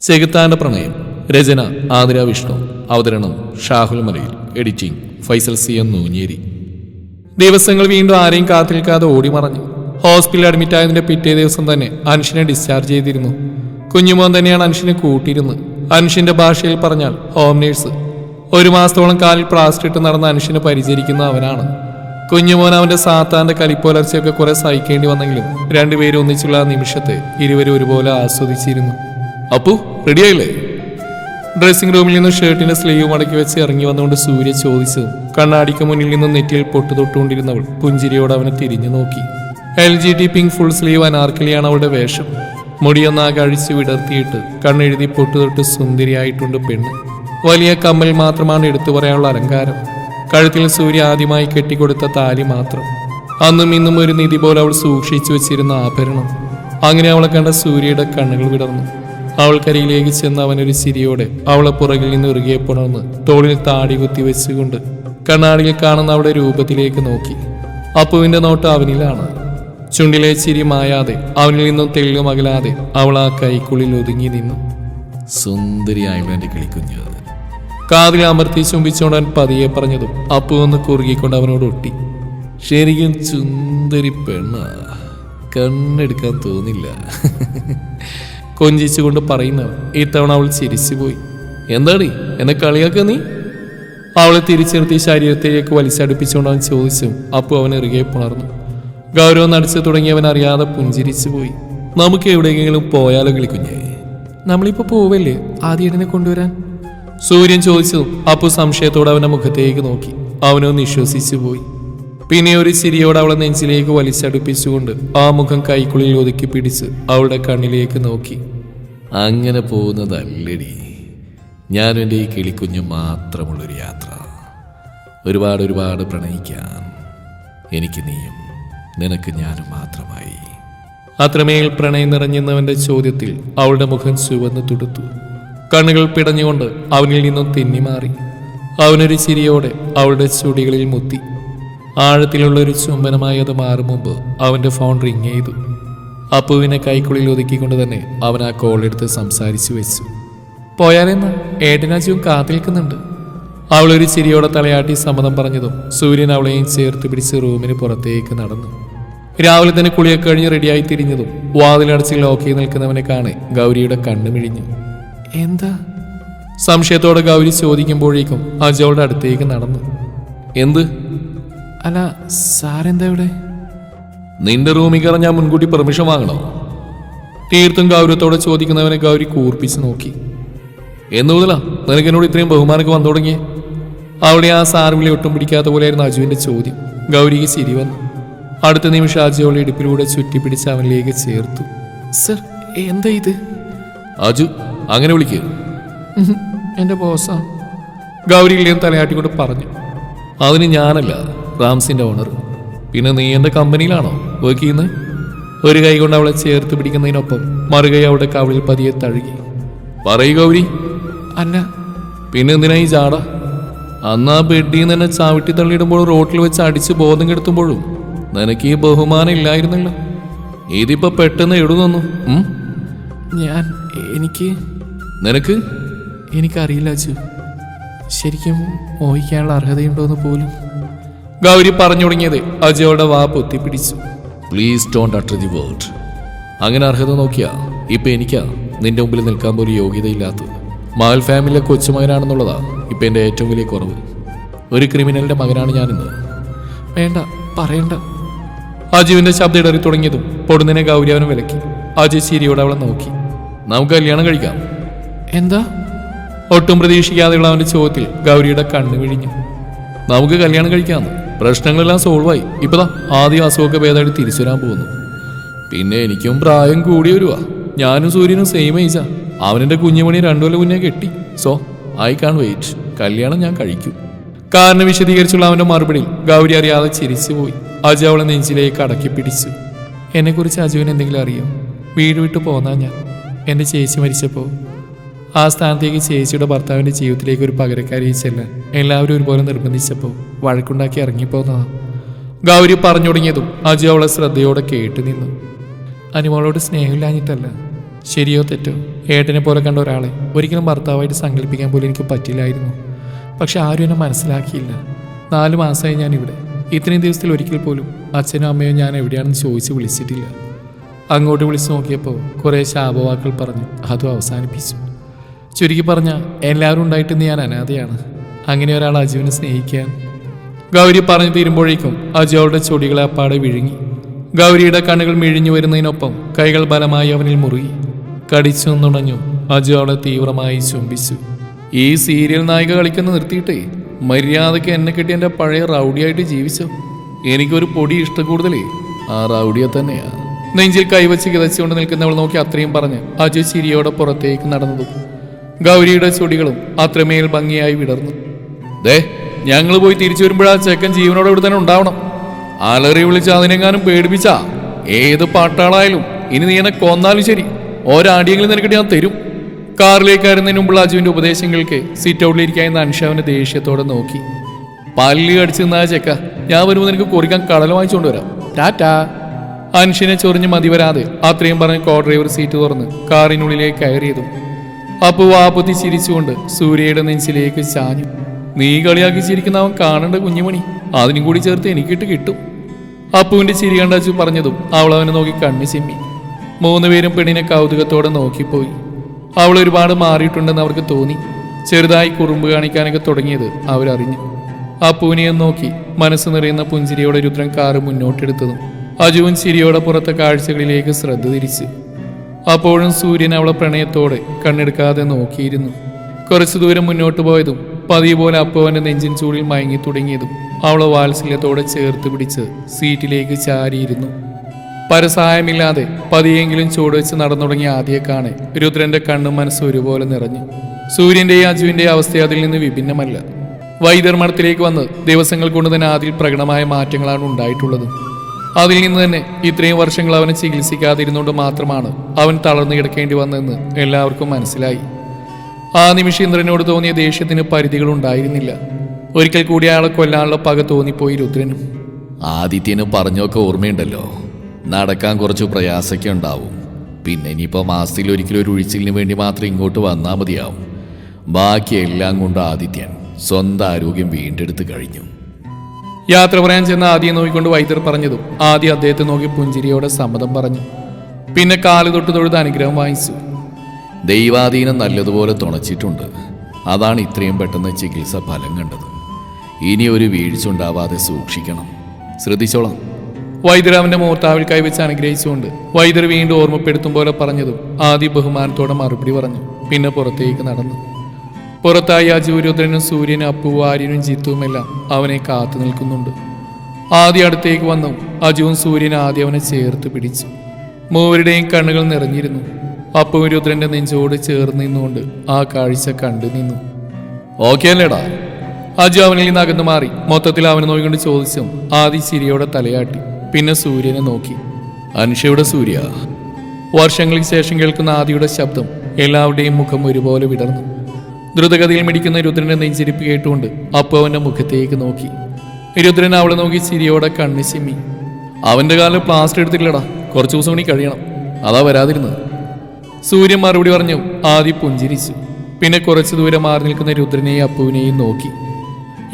ചെകുത്താന്റെ പ്രണയം. രചന ആതിര വിഷ്ണു. അവതരണം Shahul Malayil. Editing Faisal C M Noonheri. ദിവസങ്ങൾ വീണ്ടും ആരെയും കാത്തിരിക്കാതെ ഓടിമറഞ്ഞു. ഹോസ്പിറ്റലിൽ അഡ്മിറ്റ് ആയതിന്റെ പിറ്റേ ദിവസം തന്നെ അൻഷിനെ ഡിസ്ചാർജ് ചെയ്തിരുന്നു. കുഞ്ഞുമോൻ തന്നെയാണ് അൻഷിനെ കൂട്ടിയിരുന്നത്. അൻഷിന്റെ ഭാഷയിൽ പറഞ്ഞാൽ ഹോം നേഴ്സ് ഒരു മാസത്തോളം കാലിൽ പ്ലാസ്റ്റർ ഇട്ട് നടന്ന അനുഷിനെ പരിചരിക്കുന്ന അവനാണ്. കുഞ്ഞുമോൻ അവന്റെ സാത്താന്റെ കലിപ്പുലർച്ചയൊക്കെ കുറെ സഹിക്കേണ്ടി വന്നെങ്കിലും രണ്ടുപേരും ഒന്നിച്ചുള്ള ആ നിമിഷത്തെ ഇരുവരും ഒരുപോലെ ആസ്വദിച്ചിരുന്നു. അപ്പു റെഡിയായില്ലേ? ഡ്രസ്സിംഗ് റൂമിൽ നിന്ന് ഷർട്ടിന്റെ സ്ലീവ് മടക്കി വെച്ച് ഇറങ്ങി വന്നുകൊണ്ട് സൂര്യ ചോദിച്ചു കണ്ണാടിക്ക് മുന്നിൽ നിന്ന് നെറ്റിയിൽ പൊട്ടു തൊട്ടുകൊണ്ടിരുന്നവൾ പുഞ്ചിരിയോട് അവനെ തിരിഞ്ഞു നോക്കി. L G T pink full sleeve അനാർക്കലിയാണ് അവളുടെ വേഷം. മുടിയൊന്നാകെ അഴിച്ചു വിടർത്തിയിട്ട് കണ്ണെഴുതി പൊട്ടു തൊട്ട് സുന്ദരിയായിട്ടുണ്ട് പെണ്ണ്. വലിയ കമ്മൽ മാത്രമാണ് എടുത്തു പറയാനുള്ള അലങ്കാരം. കഴുത്തിൽ സൂര്യ ആദ്യമായി കെട്ടിക്കൊടുത്ത താലി മാത്രം. അന്നും ഇന്നും ഒരു നിധി പോലെ അവൾ സൂക്ഷിച്ചു വെച്ചിരുന്ന ആഭരണം. അങ്ങനെ അവളെ കണ്ട സൂര്യയുടെ കണ്ണുകൾ വിടർന്നു. അവൾക്കരിയിലേക്ക് ചെന്ന് അവനൊരു ചിരിയോടെ അവളെ പുറകിൽ നിന്ന് ഇറുകെ പുണർന്ന് തോളിൽ താടി കുത്തി വെച്ചുകൊണ്ട് കണ്ണാടിയിൽ കാണുന്ന അവളുടെ രൂപത്തിലേക്ക് നോക്കി. അപ്പുവിന്റെ നോട്ട് അവനിലാണ്. ചുണ്ടിലെ ചിരി മായാതെ അവനിൽ നിന്നും തെളിയും അകലാതെ അവൾ ആ കൈക്കുള്ളിൽ ഒതുങ്ങി നിന്നു. സുന്ദരിയായുള്ള എന്റെ കിളിക്കുഞ്ഞ്. കാതിൽ അമർത്തി ചുംബിച്ചുകൊണ്ട് അവൻ പതിയെ പറഞ്ഞതും അപ്പു ഒന്ന് കുറുകിക്കൊണ്ട് അവനോട് ഒട്ടി. ശരിക്കും സുന്ദരി പെണ്ണ. കണ്ണെടുക്കാൻ തോന്നില്ല. കൊഞ്ചിച്ചുകൊണ്ട് ഈ ഇത്തവണ അവൾ ചിരിച്ചുപോയി. എന്താടി? എന്നെ കളിയാക്ക നീ? അവളെ തിരിച്ചിർത്തി ശരീരത്തിലേക്ക് വലിച്ചടുപ്പിച്ചുകൊണ്ട് അവൻ ചോദിച്ചു. അപ്പു അവൻ ഇറുകെ പുണർന്നു. ഗൗരവം നടിച്ചു തുടങ്ങിയവൻ അറിയാതെ പുഞ്ചിരിച്ചു പോയി നമുക്ക് എവിടെയെങ്കിലും പോയാലോ കിളിക്കുഞ്ഞേ? നമ്മളിപ്പോ പോവല്ലേ? ആദ്യനെ കൊണ്ടുവരാൻ? സൂര്യൻ ചോദിച്ചു. അപ്പു സംശയത്തോടെ അവന്റെ മുഖത്തേക്ക് നോക്കി. അവനൊന്ന് വിശ്വസിച്ചു പോയി പിന്നെ ഒരു ചിരിയോടെ അവളെ നെഞ്ചിലേക്ക് വലിച്ചടുപ്പിച്ചുകൊണ്ട് ആ മുഖം കൈക്കുള്ളിൽ ഒതുക്കി പിടിച്ച് അവളുടെ കണ്ണിലേക്ക് നോക്കി. അങ്ങനെ പോകുന്നതല്ലടി. ഞാനും എന്റെ ഈ കിളിക്കുഞ്ഞു മാത്രമുള്ളൊരു യാത്ര. ഒരുപാട് ഒരുപാട് പ്രണയിക്കാൻ എനിക്ക് നീയും നിനക്ക് ഞാനും മാത്രമായി. അത്രമേൽ പ്രണയം നിറഞ്ഞെന്നവന്റെ ചോദ്യത്തിൽ അവളുടെ മുഖം ചുവന്ന് തുടുത്തു. കണ്ണുകൾ പിടഞ്ഞുകൊണ്ട് അവനിൽ നിന്നും തിന്നിമാറി അവനൊരു ചിരിയോടെ അവളുടെ ചുടികളിൽ മുത്തി. ആഴത്തിലുള്ള ഒരു ചുംബനമായി അത് മാറും മുമ്പ് അവന്റെ ഫോൺ റിങ് ചെയ്തു. അപ്പുവിനെ കൈക്കുള്ളിൽ ഒതുക്കിക്കൊണ്ട് തന്നെ അവൻ ആ കോൾ എടുത്ത് സംസാരിച്ചു വെച്ചു. പോയാലെന്ന്? ഏട്ടനാജുവും കാത്തിൽക്കുന്നുണ്ട് അവളൊരു ചിരിയോടെ തലയാട്ടി സമ്മതം പറഞ്ഞതും സൂര്യൻ അവളെയും ചേർത്ത് പിടിച്ച് റൂമിന് പുറത്തേക്ക് നടന്നു. രാവിലെ തന്നെ കുളിയൊക്കെ കഴിഞ്ഞ് റെഡിയായി തിരിഞ്ഞതും വാതിലടച്ച് ലോക്കി നിൽക്കുന്നവനെ കാണെ ഗൗരിയുടെ കണ്ണു മിഴിഞ്ഞു. എന്താ? സംശയത്തോടെ ഗൗരി ചോദിക്കുമ്പോഴേക്കും അജോളുടെ അടുത്തേക്ക് നടന്നു. എന്ത്? അല്ല സാറെന്താ ഇവിടെ? നിന്റെ റൂമിൽ കയറാൻ ഞാൻ മുൻകൂട്ടി പെർമിഷൻ വാങ്ങണോ തീർത്തും ഗൗരവത്തോടെ ചോദിക്കുന്നവനെ ഗൗരി കൂർപ്പിച്ച് നോക്കി. എന്ന് മുതലാ നിനക്ക് എന്നോട് ഇത്രയും ബഹുമാനമൊക്കെ വന്നു തുടങ്ങിയേ? അവിടെ ആ സാറുവിളി ഒട്ടും പിടിക്കാത്ത പോലെയായിരുന്നു അജുവിന്റെ ചോദ്യം. ഗൗരിക്ക് ചിരി വന്നു. അടുത്ത നിമിഷം അജുവളെ ഇടുപ്പിലൂടെ ചുറ്റിപ്പിടിച്ച് അവനിലേക്ക് ചേർത്തു. സർ എന്താ ഇത്? അജു അങ്ങനെ വിളിക്കുക എന്റെ ബോസാ. ഗൗരിയിലേയും തലയാട്ടിക്കൊണ്ട് പറഞ്ഞു. അതിന് ഞാനല്ല റാംസിന്റെ ഓണർ പിന്നെ നീ എന്റെ കമ്പനിയിലാണോ വർക്ക് ചെയ്യുന്നത് ഒരു കൈ കൊണ്ട് അവളെ ചേർത്ത് പിടിക്കുന്നതിനൊപ്പം മറുകൈ അവളുടെ കവളിൽ പതിയെ തഴുകി. പറയൂ ഗൗരി. അല്ല പിന്നെ എന്തിനാ ഈ ജാട? അന്ന് ആ ബെഡിൽ നിന്ന് എന്നെ ചവിട്ടി തള്ളിയിടുമ്പോൾ റോട്ടിൽ വെച്ച് അടിച്ച് ബോധം കെടുത്തുമ്പോഴും നിനക്ക് ഈ ബഹുമാനം ഇല്ലായിരുന്നല്ലോ. ഇതിപ്പോ പെട്ടെന്ന് എഴുതുന്നു ഞാൻ എനിക്ക് നിനക്ക്? എനിക്കറിയില്ല അച്ചു. ശരിക്കും മോഹിക്കാനുള്ള അർഹതയുണ്ടോന്ന് പോലും. ഗൗരി പറഞ്ഞു തുടങ്ങിയത് അജയോടെ വാ പൊത്തി പിടിച്ചു. Please don't utter the word അങ്ങനെ അർഹത നോക്കിയാ ഇപ്പൊ എനിക്കാ നിന്റെ മുമ്പിൽ നിൽക്കാൻ പോലും യോഗ്യതയില്ലാത്തത്. മകൾ ഫാമിലിയിലെ കൊച്ചുമകനാണെന്നുള്ളതാ ഇപ്പൊ എന്റെ ഏറ്റവും വലിയ കുറവ്. ഒരു ക്രിമിനലിന്റെ മകനാണ് ഞാനിന്ന്. വേണ്ട പറയണ്ട. അജുവിന്റെ ശബ്ദം ഇടറി തുടങ്ങിയതും പൊടുന്നതിനെ ഗൗരി അവനെ വിലക്കി. അജു ചിരിയോടെ അവളെ നോക്കി. നമുക്ക് കല്യാണം കഴിക്കാം. എന്താ? ഒട്ടും പ്രതീക്ഷിക്കാതെയുള്ള അവന്റെ ചോദ്യത്തിൽ ഗൗരിയുടെ കണ്ണ് വിഴിഞ്ഞു. നമുക്ക് കല്യാണം കഴിക്കാമെന്ന് പ്രശ്നങ്ങളെല്ലാം സോൾവായി. ഇപ്പതാ ആദ്യം അസുഖമൊക്കെ ഭേദമായിട്ട് തിരിച്ചു വരാൻ പോകുന്നു. പിന്നെ എനിക്കും പ്രായം കൂടി വരുവാ. ഞാനും സൂര്യനും സെയിം ഏജാ അവനെന്റെ കുഞ്ഞുമണി രണ്ടു കൊല്ലം മുന്നേ കെട്ടി. സോ ഐ കാൺ വെയിറ്റ് കല്യാണം ഞാൻ കഴിക്കും. കാരണം വിശദീകരിച്ചുള്ള അവന്റെ മറുപടിയിൽ ഗൗരി അറിയാതെ ചിരിച്ചു പോയി. അജു അവളെ നെഞ്ചിലേക്ക് അടക്കി പിടിച്ചു. എന്നെക്കുറിച്ച് അജുവിന് എന്തെങ്കിലും അറിയോ? വീട് വിട്ടു പോന്നാ ഞാൻ. എന്റെ ചേച്ചി മരിച്ചപ്പോൾ ആ സ്ഥാനത്തേക്ക് ചേച്ചിയുടെ ഭർത്താവിന്റെ ജീവിതത്തിലേക്ക് ഒരു പകരക്കാരി ചെല്ലാൻ എല്ലാവരും ഒരുപോലെ നിർബന്ധിച്ചപ്പോൾ വഴക്കുണ്ടാക്കി ഇറങ്ങിപ്പോന്നതാ. ഗൗരി പറഞ്ഞു തുടങ്ങിയതും അജു അവളെ ശ്രദ്ധയോടെ കേട്ടു നിന്നു. അനുമോളോട് സ്നേഹമില്ലാഞ്ഞിട്ടല്ല. ശരിയോ തെറ്റോ? ഏട്ടനെ പോലെ കണ്ട ഒരാളെ ഒരിക്കലും ഭർത്താവായിട്ട് സങ്കല്പിക്കാൻ പോലും എനിക്ക് പറ്റില്ലായിരുന്നു. പക്ഷെ ആരും എന്നെ മനസ്സിലാക്കിയില്ല. നാല് മാസമായി ഞാനിവിടെ ഇത്രയും ദിവസത്തിൽ ഒരിക്കൽ പോലും അച്ഛനും അമ്മയോ ഞാൻ എവിടെയാണെന്ന് ചോദിച്ച് വിളിച്ചിട്ടില്ല. അങ്ങോട്ട് വിളിച്ചു നോക്കിയപ്പോൾ കുറേ ശാപവാക്കൾ പറഞ്ഞു. അതും അവസാനിപ്പിച്ചു. ചുരുക്കി പറഞ്ഞ എല്ലാവരും ഉണ്ടായിട്ട് ഞാൻ അനാഥയാണ്. അങ്ങനെ ഒരാൾ അജുവിനെ സ്നേഹിക്കാൻ ഗൗരി പറഞ്ഞു തീരുമ്പോഴേക്കും അജു അവളുടെ ചൊടികളെ അപ്പാടെ വിഴുങ്ങി. ഗൗരിയുടെ കണ്ണുകൾ മിഴിഞ്ഞു വരുന്നതിനൊപ്പം കൈകൾ ബലമായി അവനിൽ മുറുകി. കടിച്ചു നുണഞ്ഞു അജു അവളെ തീവ്രമായി ചുംബിച്ചു. ഈ സീരിയൽ നായിക കളിക്കുന്ന നിർത്തിയിട്ടേ മര്യാദയ്ക്ക് എന്നെ കിട്ടിയ എന്റെ പഴയ റൗഡിയായിട്ട് ജീവിച്ചു? എനിക്കൊരു പൊടി ഇഷ്ടക്കൂടുതലേ ആ റൗഡിയെ തന്നെയാ. നെഞ്ചിൽ കൈവച്ച് കിതച്ചുകൊണ്ട് നിൽക്കുന്നവൾ നോക്കി അത്രയും പറഞ്ഞ് അജു ചിരിയോടെ പുറത്തേക്ക് നടന്നതും. ഗൗരിയുടെ ചൊടികളും അത്രമേൽ ഭംഗിയായി വിടർന്നു. ദേ ഞങ്ങൾ പോയി തിരിച്ചു വരുമ്പോഴാ ചെക്കൻ ജീവനോടെ ഇവിടെ തന്നെ ഉണ്ടാവണം. ആലറി വിളിച്ച് അതിനെങ്ങാനും പേടിപ്പിച്ചാ ഏത് പാട്ടാളായാലും ഇനി നീ എന്നെ കൊന്നാലും ശരി. ഒരാടിയെങ്കിലും നിനക്കിട്ട് ഞാൻ തരും. കാറിലേക്ക് കയറുന്നതിന് മുമ്പുള്ള അജുവിന്റെ ഉപദേശങ്ങൾക്ക് സീറ്റ് ഔട്ടിലിരിക്കാവുന്ന അൻഷാവിനെ ദേഷ്യത്തോടെ നോക്കി. പല്ല് കടിച്ചു നിന്നാ ചെക്ക ഞാൻ വരുമ്പോൾ നിനക്ക് കുറിക്കാൻ കടൽ വാങ്ങിച്ചുകൊണ്ട് വരാം. ടാറ്റാ. അൻഷിനെ ചൊറിഞ്ഞ് മതി വരാതെ അത്രയും പറഞ്ഞ് കോ ഡ്രൈവർ സീറ്റ് തുറന്ന് കാറിനുള്ളിലേക്ക് കയറിയതും അപ്പു വാപ്പത്തി ചിരിച്ചുകൊണ്ട് സൂര്യയുടെ നെഞ്ചിലേക്ക് ചാഞ്ഞു. നീ കളിയാക്കി ചിരിക്കുന്ന അവൻ കാണേണ്ട കുഞ്ഞുമണി. അതിനും കൂടി ചേർത്ത് എനിക്കിട്ട് കിട്ടും. അപ്പുവിന്റെ ചിരി കണ്ടച്ചു പറഞ്ഞതും അവൾ അവനെ നോക്കി കണ്ണു ചിമ്മി. മൂന്നുപേരും പെണ്ണിനെ കൗതുകത്തോടെ നോക്കിപ്പോയി. അവൾ ഒരുപാട് മാറിയിട്ടുണ്ടെന്ന് അവർക്ക് തോന്നി. ചെറുതായി കുറുമ്പ് കാണിക്കാനൊക്കെ തുടങ്ങിയത് അവരറിഞ്ഞു. അപ്പുവിനെ നോക്കി മനസ്സ് നിറയുന്ന പുഞ്ചിരിയോടെ രുദ്രൻ കാറ് മുന്നോട്ടെടുത്തതും അജുവും ചിരിയോടെ പുറത്തെ കാഴ്ചകളിലേക്ക് ശ്രദ്ധ തിരിച്ചു. അപ്പോഴും സൂര്യൻ അവളെ പ്രണയത്തോടെ കണ്ണെടുക്കാതെ നോക്കിയിരുന്നു. കുറച്ചു ദൂരം മുന്നോട്ട് പോയതും പതിവ് പോലെ അപ്പവന്റെ നെഞ്ചിൻ ചൂടിൽ മയങ്ങി തുടങ്ങിയതും അവളെ വാത്സല്യത്തോടെ ചേർത്ത് പിടിച്ച് സീറ്റിലേക്ക് ചാരിയിരുന്നു. പരസഹായമില്ലാതെ പതിയെങ്കിലും വെച്ച് നടന്നു തുടങ്ങിയ കാണെ രുദ്രന്റെ കണ്ണും മനസ്സും ഒരുപോലെ നിറഞ്ഞു. സൂര്യന്റെയും അജുവിന്റെയും അവസ്ഥ അതിൽ നിന്ന് വിഭിന്നമല്ല. വൈദ്യർമഠത്തിലേക്ക് വന്ന് ദിവസങ്ങൾ കൊണ്ട് തന്നെ ആദ്യ പ്രകടമായ മാറ്റങ്ങളാണ് ഉണ്ടായിട്ടുള്ളത്. അതിൽ നിന്ന് തന്നെ ഇത്രയും വർഷങ്ങൾ അവനെ ചികിത്സിക്കാതിരുന്നുകൊണ്ട് മാത്രമാണ് അവൻ തളർന്നു കിടക്കേണ്ടി വന്നതെന്ന് എല്ലാവർക്കും മനസ്സിലായി. ആ നിമിഷം ഇന്ദ്രനോട് തോന്നിയ ദേഷ്യത്തിന് പരിധികൾ ഉണ്ടായിരുന്നില്ല. ഒരിക്കൽ കൂടി അയാളെ കൊല്ലാനുള്ള പക തോന്നിപ്പോയി രുദ്രനും. ആദിത്യന് പറഞ്ഞൊക്കെ ഓർമ്മയുണ്ടല്ലോ. നടക്കാൻ കുറച്ച് പ്രയാസമൊക്കെ ഉണ്ടാവും. പിന്നെ ഇനിയിപ്പോൾ മാസത്തിൽ ഒരിക്കലും ഒരു ഒഴിച്ചിലിന് വേണ്ടി മാത്രം ഇങ്ങോട്ട് വന്നാൽ മതിയാവും. ബാക്കിയെല്ലാം കൊണ്ട് ആദിത്യൻ സ്വന്തം ആരോഗ്യം വീണ്ടെടുത്ത് കഴിഞ്ഞു. യാത്ര പറയാൻ ചെന്ന ആദ്യം നോക്കിക്കൊണ്ട് വൈദ്യർ പറഞ്ഞതും. ആദ്യം അദ്ദേഹത്തെ നോക്കി പുഞ്ചിരിയോടെ സമ്മതം പറഞ്ഞു. പിന്നെ കാൽ തൊട്ട് തൊഴുത് അനുഗ്രഹം വാങ്ങിച്ചു. ദൈവാധീനം നല്ലതുപോലെ തുണച്ചിട്ടുണ്ട്. അതാണ് ഇത്രയും പെട്ടെന്ന് ചികിത്സ ഫലം കണ്ടത്. ഇനി ഒരു വീഴ്ച ഉണ്ടാവാതെ സൂക്ഷിക്കണം. ശ്രദ്ധിച്ചോളാം. വൈദ്യരാമന്റെ മൂർത്താവിൽ കൈവച്ച് അനുഗ്രഹിച്ചുകൊണ്ട് വൈദ്യർ വീണ്ടും ഓർമ്മപ്പെടുത്തും പോലെ പറഞ്ഞതും ആദ്യ ബഹുമാനത്തോടെ മറുപടി പറഞ്ഞു. പിന്നെ പുറത്തേക്ക് നടന്നു. പുറത്തായി അജുരുദ്രനും സൂര്യനും അപ്പുവാര്യനും ജിത്തുവുമെല്ലാം അവനെ കാത്തു നിൽക്കുന്നുണ്ട്. ആദ്യ അടുത്തേക്ക് വന്നു. അജുവും സൂര്യനും ആദ്യം അവനെ ചേർത്ത് പിടിച്ചു. മൂവരുടെയും കണ്ണുകൾ നിറഞ്ഞിരുന്നു. അപ്പുവും രുദ്രന്റെ നെഞ്ചോട് ചേർന്ന് നിന്നുകൊണ്ട് ആ കാഴ്ച കണ്ടു നിന്നു. ഓക്കെ അല്ലേടാ അജു അവനിൽ നിന്ന് അകന്നു മാറി. മൊത്തത്തിൽ അവനെ നോക്കിക്കൊണ്ട് ചോദിച്ചും ആദ്യ ചിരിയോടെ തലയാട്ടി. പിന്നെ സൂര്യനെ നോക്കി. അനുഷയുടെ സൂര്യ? വർഷങ്ങൾക്ക് ശേഷം കേൾക്കുന്ന ആദിയുടെ ശബ്ദം എല്ലാവരുടെയും മുഖം ഒരുപോലെ വിടർന്നു. ദ്രുതഗതിയിൽ മിടിക്കുന്ന രുദ്രനെ നെഞ്ചിരിപ്പ് കേട്ടുകൊണ്ട് അപ്പു അവന്റെ മുഖത്തേക്ക് നോക്കി. രുദ്രൻ അവളെ നോക്കി ചിരിയോടെ കണ്ണു ചിമ്മി. അവന്റെ കാലിൽ പ്ലാസ്റ്റർ എടുത്തില്ലടാ കുറച്ചു ദിവസം കൂടി കഴിയണം. അതാ വരാതിരുന്നത്. സൂര്യൻ മറുപടി പറഞ്ഞു ആദ്യം പുഞ്ചിരിച്ചു. പിന്നെ കുറച്ചു ദൂരം മാറി നിൽക്കുന്ന രുദ്രനെയും അപ്പുവിനെയും നോക്കി.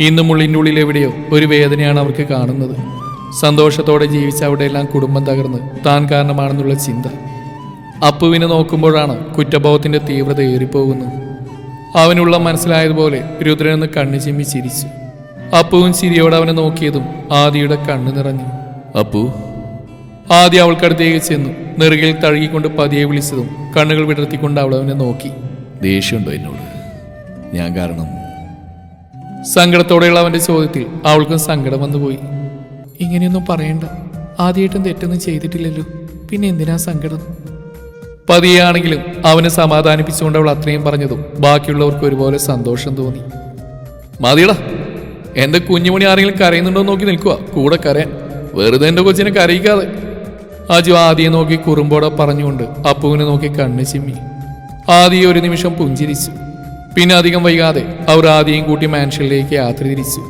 ഇന്ന് മുള്ളിന്റെ ഉള്ളിൽ എവിടെയോ ഒരു വേദനയാണ് അവർക്ക് കാണുന്നത്. സന്തോഷത്തോടെ ജീവിച്ച അവിടെയെല്ലാം കുടുംബം തകർന്ന് താൻ കാരണമാണെന്നുള്ള ചിന്ത. അപ്പുവിനെ നോക്കുമ്പോഴാണ് കുറ്റബോധത്തിന്റെ തീവ്രത ഏറിപ്പോകുന്നു അവനുള്ള മനസ്സിലായതുപോലെ രുദ്രനൊന്ന് കണ്ണു ചിമ്മി ചിരിച്ചു. അപ്പുവും ചിരിയോടെ അവനെ നോക്കിയതും ആദിയുടെ കണ്ണു നിറഞ്ഞു. അപ്പു. ആദ്യം അവൾക്കടുത്തേക്ക് ചെന്നു. നെറുകയിൽ തഴുകിക്കൊണ്ട് പതിയെ വിളിച്ചതും കണ്ണുകൾ വിടർത്തിക്കൊണ്ട് അവൾ അവനെ നോക്കി. ദേഷ്യമുണ്ടോ എന്നോട്? ഞാൻ കാരണം. സങ്കടത്തോടെയുള്ള അവന്റെ ചോദ്യത്തിൽ അവൾക്കും സങ്കടം വന്നുപോയി. ഇങ്ങനെയൊന്നും പറയണ്ട. ആദ്യമായിട്ടും തെറ്റൊന്നും ചെയ്തിട്ടില്ലല്ലോ. പിന്നെ എന്തിനാ സങ്കടം? പതിയാണെങ്കിലും അവനെ സമാധാനിപ്പിച്ചുകൊണ്ട് അവൾ അത്രയും പറഞ്ഞതും ബാക്കിയുള്ളവർക്ക് ഒരുപോലെ സന്തോഷം തോന്നി. മതിയടാ എന്റെ കുഞ്ഞുമണി ആരെങ്കിലും കരയുന്നുണ്ടോ നോക്കി നിൽക്കുക കൂടെ കരയാൻ. വെറുതെ എന്റെ കൊച്ചിനെ കരയിക്കാതെ. അജു ആദിയെ നോക്കി കുറുമ്പോടെ പറഞ്ഞുകൊണ്ട് അപ്പുവിനെ നോക്കി കണ്ണ് ചിമ്മി. ആദി ഒരു നിമിഷം പുഞ്ചിരിച്ചു. പിന്നെ അധികം വൈകാതെ അവർ ആദിയും കൂട്ടി മാൻഷനിലേക്ക് യാത്ര തിരിച്ചു.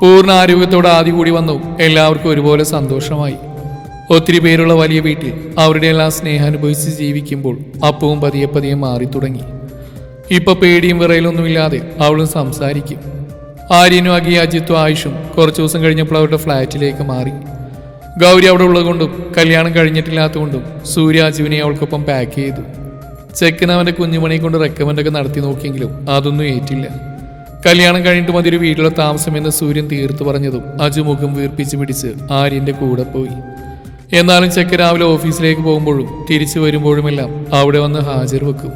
പൂർണ ആരോഗ്യത്തോടെ ആദി കൂടി വന്നു. എല്ലാവർക്കും ഒരുപോലെ സന്തോഷമായി. ഒത്തിരി പേരുള്ള വലിയ വീട്ടിൽ അവരുടെ എല്ലാം സ്നേഹം അനുഭവിച്ച് ജീവിക്കുമ്പോൾ അപ്പവും പതിയെ പതിയെ മാറി തുടങ്ങി ഇപ്പൊ പേടിയും വിറയിലൊന്നുമില്ലാതെ അവളും സംസാരിക്കും. ആര്യനും അഗി അജിത്തും ആയുഷും കുറച്ച് ദിവസം കഴിഞ്ഞപ്പോൾ അവരുടെ ഫ്ലാറ്റിലേക്ക് മാറി. ഗൗരി അവിടെ ഉള്ളതുകൊണ്ടും കല്യാണം കഴിഞ്ഞിട്ടില്ലാത്തതുകൊണ്ടും സൂര്യ അജുവിനെ അവൾക്കൊപ്പം പാക്ക് ചെയ്തു. ചെക്കൻ അവന്റെ കുഞ്ഞുമണി കൊണ്ട് റെക്കമെൻഡൊക്കെ നടത്തി നോക്കിയെങ്കിലും അതൊന്നും ഏറ്റില്ല. കല്യാണം കഴിഞ്ഞിട്ട് മതി ഒരു വീട്ടിലെ താമസമെന്ന് സൂര്യൻ തീർത്തു പറഞ്ഞതും അജു മുഖം വീർപ്പിച്ച് പിടിച്ച് ആര്യന്റെ കൂടെ പോയി. എന്നാലും ചെക്ക് രാവിലെ ഓഫീസിലേക്ക് പോകുമ്പോഴും തിരിച്ചു വരുമ്പോഴുമെല്ലാം അവിടെ വന്ന് ഹാജർ വെക്കും.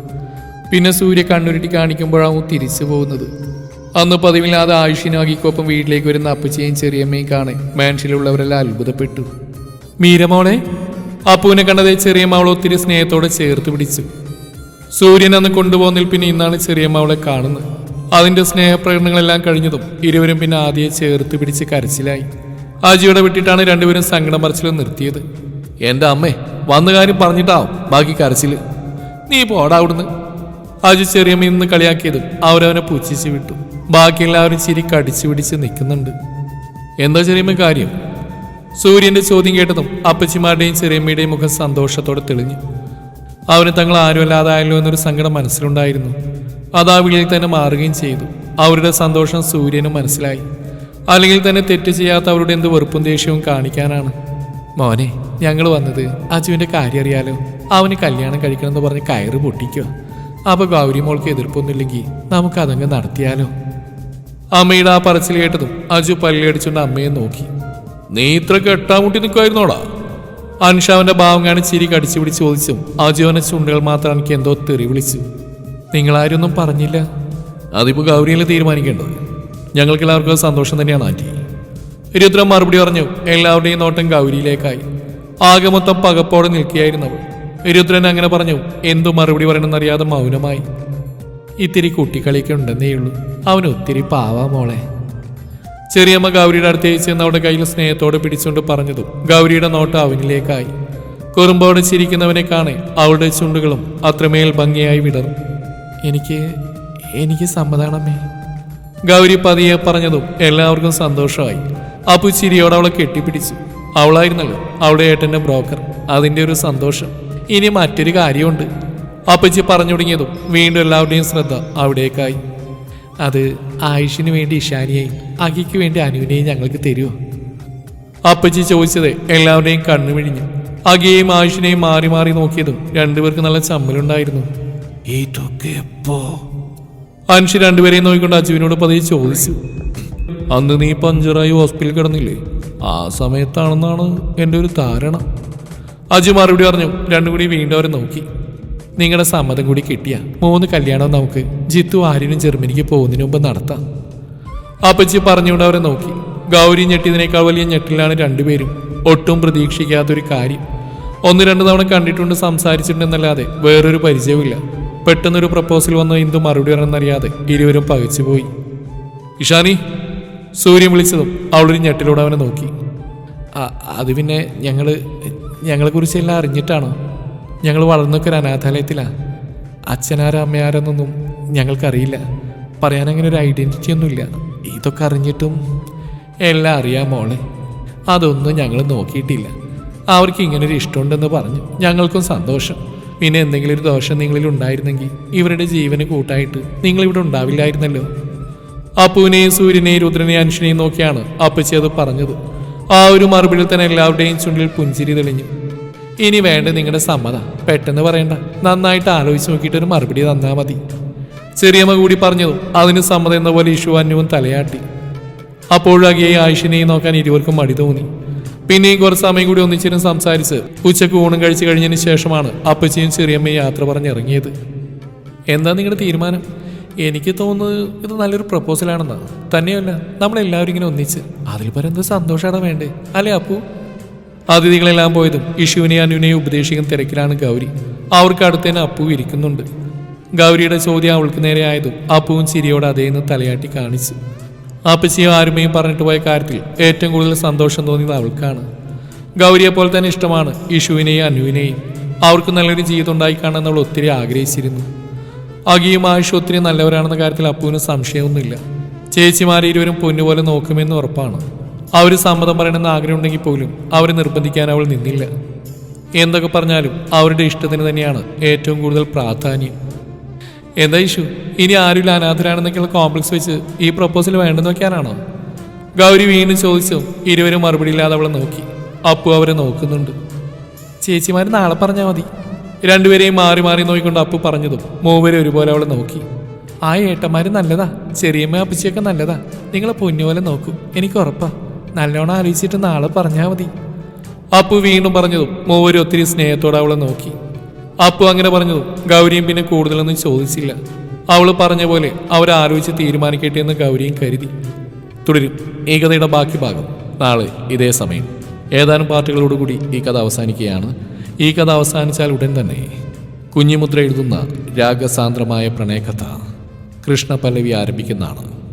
പിന്നെ സൂര്യ കണ്ണുരുട്ടി കാണിക്കുമ്പോഴാവും തിരിച്ചു പോകുന്നത്. അന്ന് പതിവില്ലാതെ ആയുഷിനും അകിക്കൊപ്പം വീട്ടിലേക്ക് വരുന്ന അപ്പച്ചിയും ചെറിയമ്മയും കാണെ മാൻഷനിലുള്ളവരെല്ലാം അത്ഭുതപ്പെട്ടു. മീരമോളെ അപ്പുവിനെ കണ്ടത് ചെറിയമ്മ അവളെ ഒത്തിരി സ്നേഹത്തോടെ ചേർത്ത് പിടിച്ചു. സൂര്യൻ അന്ന് കൊണ്ടുപോകുന്നതിൽ പിന്നെ ഇന്നാണ് ചെറിയമ്മ അവളെ കാണുന്നത്. അതിന്റെ സ്നേഹപ്രകടനങ്ങളെല്ലാം കഴിഞ്ഞതും ഇരുവരും പിന്നെ ആദ്യം ചേർത്ത് പിടിച്ച് കരച്ചിലായി. ആജിയുടെ വിട്ടിട്ടാണ് രണ്ടുപേരും സങ്കടം പറച്ചിൽ നിർത്തിയത്. എന്റെ അമ്മേ വന്ന കാര്യം പറഞ്ഞിട്ടാവും ബാക്കി കരച്ചിൽ. നീ പോടാ അവിടുന്ന്. അജു ചെറിയമ്മയിൽ നിന്ന് കളിയാക്കിയതും അവരവനെ പുച്ഛിച്ച് വിട്ടു. ബാക്കി എല്ലാവരും ചിരി കടിച്ചു പിടിച്ച് നിൽക്കുന്നുണ്ട്. എന്താ ചെറിയമ്മ കാര്യം? സൂര്യന്റെ ചോദ്യം കേട്ടതും അപ്പച്ചിമാരുടെയും ചെറിയമ്മയുടെയും മുഖം സന്തോഷത്തോടെ തെളിഞ്ഞു. അവന് തങ്ങൾ ആരുമല്ലാതായല്ലോ എന്നൊരു സങ്കടം മനസ്സിലുണ്ടായിരുന്നു. അത് ആ വിളിയിൽ തന്നെ മാറുകയും ചെയ്തു. അവരുടെ സന്തോഷം സൂര്യനും മനസ്സിലായി. അല്ലെങ്കിൽ തന്നെ തെറ്റ് ചെയ്യാത്ത അവരുടെ എന്ത് വെറുപ്പും ദേഷ്യവും കാണിക്കാനാണ്. മോനെ ഞങ്ങൾ വന്നത് അജുവിന്റെ കാര്യം അറിയാലോ. അവന് കല്യാണം കഴിക്കണമെന്ന് പറഞ്ഞ് കയറ് പൊട്ടിക്കോ അപ്പൊ ഗൗരി മോൾക്ക് എതിർപ്പൊന്നുമില്ലെങ്കിൽ നമുക്ക് അതങ്ങ് നടത്തിയാലോ. അമ്മയുടെ ആ പറച്ചിൽ കേട്ടതും അജു പല്ലിയടിച്ചുകൊണ്ട് അമ്മയെ നോക്കി. നീ ഇത്ര കെട്ടാമുട്ടി നിൽക്കുമായിരുന്നോടാ അൻഷാവിന്റെ ഭാവം കാണി ചിരി കടിച്ചു പിടിച്ച് ചോദിച്ചും അജുവിനെ ചുണ്ടുകൾ മാത്രം എനിക്ക് എന്തോ തെറി വിളിച്ചു. നിങ്ങളാരൊന്നും പറഞ്ഞില്ല? അതിപ്പോ ഗൗരിയിൽ തീരുമാനിക്കേണ്ടത്? ഞങ്ങൾക്ക് എല്ലാവർക്കും സന്തോഷം തന്നെയാണ് ആറ്റി രുദ്രൻ മറുപടി പറഞ്ഞു എല്ലാവരുടെയും നോട്ടം ഗൗരിയിലേക്കായി. ആകെ മൊത്തം പകപ്പോടെ നിൽക്കുകയായിരുന്നു അവൾ. രുദ്രൻ അങ്ങനെ പറഞ്ഞു എന്തു മറുപടി പറയണമെന്നറിയാതെ മൗനമായി. ഇത്തിരി കുട്ടിക്കളിയൊക്കെ ഉണ്ടെന്നേ ഉള്ളൂ. അവൻ ഒത്തിരി പാവാ മോളെ. ചെറിയമ്മ ഗൗരിയുടെ അടുത്തേക്ക് ചെന്ന് അവളുടെ കയ്യിൽ സ്നേഹത്തോടെ പിടിച്ചുകൊണ്ട് പറഞ്ഞതും ഗൗരിയുടെ നോട്ടം അവനിലേക്കായി. കുറുമ്പോടെ ചിരിക്കുന്നവനെ കാണെ അവളുടെ ചുണ്ടുകളും അത്രമേൽ ഭംഗിയായി വിടർന്നു. എനിക്ക് എനിക്ക് സമ്മതാണമ്മേ. ഗൗരി പതിയെ പറഞ്ഞതും എല്ലാവർക്കും സന്തോഷമായി. അപ്പു ചിരിയോടെ അവളെ കെട്ടിപ്പിടിച്ചു. അവളായിരുന്നല്ലോ അവളുടെ ഏട്ടന്റെ ബ്രോക്കർ അതിന്റെ ഒരു സന്തോഷം. ഇനി മറ്റൊരു കാര്യമുണ്ട്. അപ്പച്ചി പറഞ്ഞു തുടങ്ങിയതും വീണ്ടും എല്ലാവരുടെയും ശ്രദ്ധ അവിടേക്കായി. അത് ആയുഷിന് വേണ്ടി ഇഷാനിയെയും അഖിക്ക് വേണ്ടി അനുവിനെയും ഞങ്ങൾക്ക് തരുമോ അപ്പച്ചി ചോദിച്ചത് എല്ലാവരുടെയും കണ്ണു വിഴിഞ്ഞു അഖിയെയും ആയുഷിനെയും മാറി മാറി നോക്കിയതും രണ്ടുപേർക്ക് നല്ല ചമ്മലുണ്ടായിരുന്നു. ഇതൊക്കെ എപ്പോ അനുഷ് രണ്ടുപേരെയും നോക്കിക്കൊണ്ട് അജുവിനോട് പതിയെ ചോദിച്ചു. അന്ന് നീ പഞ്ചറായി ഹോസ്പിറ്റലിൽ കിടന്നില്ലേ? ആ സമയത്താണെന്നാണ് എന്റെ ഒരു ധാരണ. അജു മറുപടി പറഞ്ഞു രണ്ടും കൂടി വീണ്ടും അവരെ നോക്കി. നിങ്ങളുടെ സമ്മതം കൂടി കിട്ടിയ. മൂന്ന് കല്യാണം നമുക്ക് ജിത്തു ആര്യനും ജർമ്മനിക്ക് പോകുന്നതിന് മുമ്പ് നടത്താം. അപ്പച്ചി പറഞ്ഞുകൊണ്ട് അവരെ നോക്കി. ഗൗരി ഞെട്ടിയതിനേക്കാൾ വലിയ ഞെട്ടിലാണ് രണ്ടുപേരും. ഒട്ടും പ്രതീക്ഷിക്കാത്തൊരു കാര്യം. ഒന്ന് രണ്ട് തവണ കണ്ടിട്ടുണ്ട് സംസാരിച്ചിട്ടുണ്ടെന്നല്ലാതെ വേറൊരു പരിചയവുമില്ല. പെട്ടെന്നൊരു പ്രപ്പോസൽ വന്ന ഇന്ദു മറുപടി പറഞ്ഞെന്നറിയാതെ ഇരുവരും പകച്ചുപോയി ഇഷാനി സൂര്യൻ വിളിച്ചതും അവളൊരു ഞെട്ടിലൂടെ അവനെ നോക്കി. "അ- അത് പിന്നെ ഞങ്ങൾ ഞങ്ങളെ കുറിച്ച് എല്ലാം അറിഞ്ഞിട്ടാണോ? ഞങ്ങൾ വളർന്നൊക്കെ ഒരു അനാഥാലയത്തിലാ. അച്ഛനാരോ അമ്മയാരെന്നൊന്നും ഞങ്ങൾക്കറിയില്ല. പറയാൻ അങ്ങനെ ഒരു ഐഡന്റിറ്റി ഒന്നുമില്ല. ഇതൊക്കെ അറിഞ്ഞിട്ടും എല്ലാം അറിയാം മോളെ. അതൊന്നും ഞങ്ങൾ നോക്കിയിട്ടില്ല. അവർക്ക് ഇങ്ങനൊരു ഇഷ്ടമുണ്ടെന്ന് പറഞ്ഞു. ഞങ്ങൾക്കും സന്തോഷം. പിന്നെ എന്തെങ്കിലും ഒരു ദോഷം നിങ്ങളിൽ ഉണ്ടായിരുന്നെങ്കിൽ ഇവരുടെ ജീവന് കൂട്ടായിട്ട് നിങ്ങൾ ഇവിടെ ഉണ്ടാവില്ലായിരുന്നല്ലോ. അപ്പുവിനെയും സൂര്യനെയും രുദ്രനെയും അനുഷനെയും നോക്കിയാണ് അപ്പച്ചി അത് പറഞ്ഞത്. ആ ഒരു മറുപടിയിൽ തന്നെ എല്ലാവരുടെയും ചുണ്ടിൽ പുഞ്ചിരി തെളിഞ്ഞു. ഇനി വേണ്ട നിങ്ങളുടെ സമ്മത. പെട്ടെന്ന് പറയണ്ട. നന്നായിട്ട് ആലോചിച്ച് നോക്കിയിട്ട് ഒരു മറുപടി തന്നാൽ മതി. ചെറിയമ്മ കൂടി പറഞ്ഞു അതിന് സമ്മതം എന്ന പോലെ ഇഷു തലയാട്ടി അപ്പോഴാകിയ ആയിഷിനെയും നോക്കാൻ ഇരുവർക്കും മടി തോന്നി. പിന്നെയും കുറച്ച് സമയം കൂടി ഒന്നിച്ചിരുന്ന് സംസാരിച്ച് ഉച്ചയ്ക്ക് ഊണും കഴിച്ചു കഴിഞ്ഞതിന് ശേഷമാണ് അപ്പച്ചിയും ചെറിയമ്മയും യാത്ര പറഞ്ഞിറങ്ങിയത്. എന്താ നിങ്ങളുടെ തീരുമാനം? എനിക്ക് തോന്നുന്നത് ഇത് നല്ലൊരു പ്രപ്പോസലാണെന്ന് തന്നെയല്ല നമ്മളെല്ലാവരും ഇങ്ങനെ ഒന്നിച്ച്. അതിൽ പരം എന്ത് സന്തോഷമാണ് വേണ്ടേ? അല്ലേ അപ്പു? അതിഥികളെല്ലാം പോയതും ഇഷുവിനെ അനുവിനെ ഉപദേശിക്കുന്ന തിരക്കിലാണ് ഗൗരി. അവർക്ക് അടുത്ത് തന്നെ അപ്പു ഇരിക്കുന്നുണ്ട്. ഗൗരിയുടെ ചോദ്യം അവൾക്ക് നേരെ ആയതും അപ്പുവും ചിരിയോടെ അതേന്ന് തലയാട്ടി കാണിച്ചു. അപ്പച്ചിയും ആരുമയും പറഞ്ഞിട്ട് പോയ കാര്യത്തിൽ ഏറ്റവും കൂടുതൽ സന്തോഷം തോന്നിയത് അവൾക്കാണ്. ഗൗരിയെ പോലെ തന്നെ ഇഷ്ടമാണ് ഇഷുവിനെയും അനുവിനെയും. അവർക്ക് നല്ലൊരു ജീവിതം ഉണ്ടായി കാണാൻ അവൾ ഒത്തിരി ആഗ്രഹിച്ചിരുന്നു. അകിയും ആയുഷ് ഒത്തിരി നല്ലവരാണെന്ന കാര്യത്തിൽ അപ്പുവിന് സംശയമൊന്നുമില്ല. ചേച്ചിമാരെ ഇരുവരും പൊന്നുപോലെ നോക്കുമെന്ന് ഉറപ്പാണ്. അവർ സമ്മതം പറയണമെന്ന് ആഗ്രഹമുണ്ടെങ്കിൽ പോലും അവരെ നിർബന്ധിക്കാൻ അവൾ നിന്നില്ല. എന്തൊക്കെ പറഞ്ഞാലും അവരുടെ ഇഷ്ടത്തിന് തന്നെയാണ് ഏറ്റവും കൂടുതൽ പ്രാധാന്യം. എന്താ ഇഷ്യൂ ഇനി ആരും അനാഥരാണെന്നൊക്കെയുള്ള കോംപ്ലക്സ് വെച്ച് ഈ പ്രപ്പോസൽ വേണ്ടെന്ന് വെക്കാനാണോ ഗൗരി വീണ്ടും ചോദിച്ചു ഇരുവരും മറുപടി ഇല്ലാതെ അവളെ നോക്കി. അപ്പു അവരെ നോക്കുന്നുണ്ട്. ചേച്ചിമാർ നാളെ പറഞ്ഞാൽ മതി. രണ്ടുപേരെയും മാറി മാറി നോക്കിക്കൊണ്ട് അപ്പു പറഞ്ഞതും മൂവരെ ഒരുപോലെ അവളെ നോക്കി. ആ ഏട്ടന്മാർ നല്ലതാ. ചെറിയമ്മ അപ്പച്ചിയൊക്കെ നല്ലതാ. നിങ്ങളെ പൊന്നുപോലെ നോക്കും. എനിക്ക് ഉറപ്പാ. നല്ലോണം ആലോചിച്ചിട്ട് നാളെ പറഞ്ഞാൽ മതി. അപ്പു വീണ്ടും പറഞ്ഞതും മൂവരും ഒത്തിരി സ്നേഹത്തോടെ അവളെ നോക്കി. അപ്പു അങ്ങനെ പറഞ്ഞു ഗൗരിയും പിന്നെ കൂടുതലൊന്നും ചോദിച്ചില്ല. അവൾ പറഞ്ഞ പോലെ അവരാലോചിച്ച് തീരുമാനിക്കട്ടെ എന്ന് ഗൗരിയും കരുതി. തുടരും. ഈ കഥയുടെ ബാക്കി ഭാഗം. നാളെ ഇതേ സമയം. ഏതാനും പാർട്ടികളോടുകൂടി ഈ കഥ അവസാനിക്കുകയാണ്. ഈ കഥ അവസാനിച്ചാൽ ഉടൻ തന്നെ കുഞ്ഞിമുദ്ര എഴുതുന്ന രാഗസാന്ദ്രമായ പ്രണയകഥ കൃഷ്ണ പല്ലവി ആരംഭിക്കുന്നതാണ്.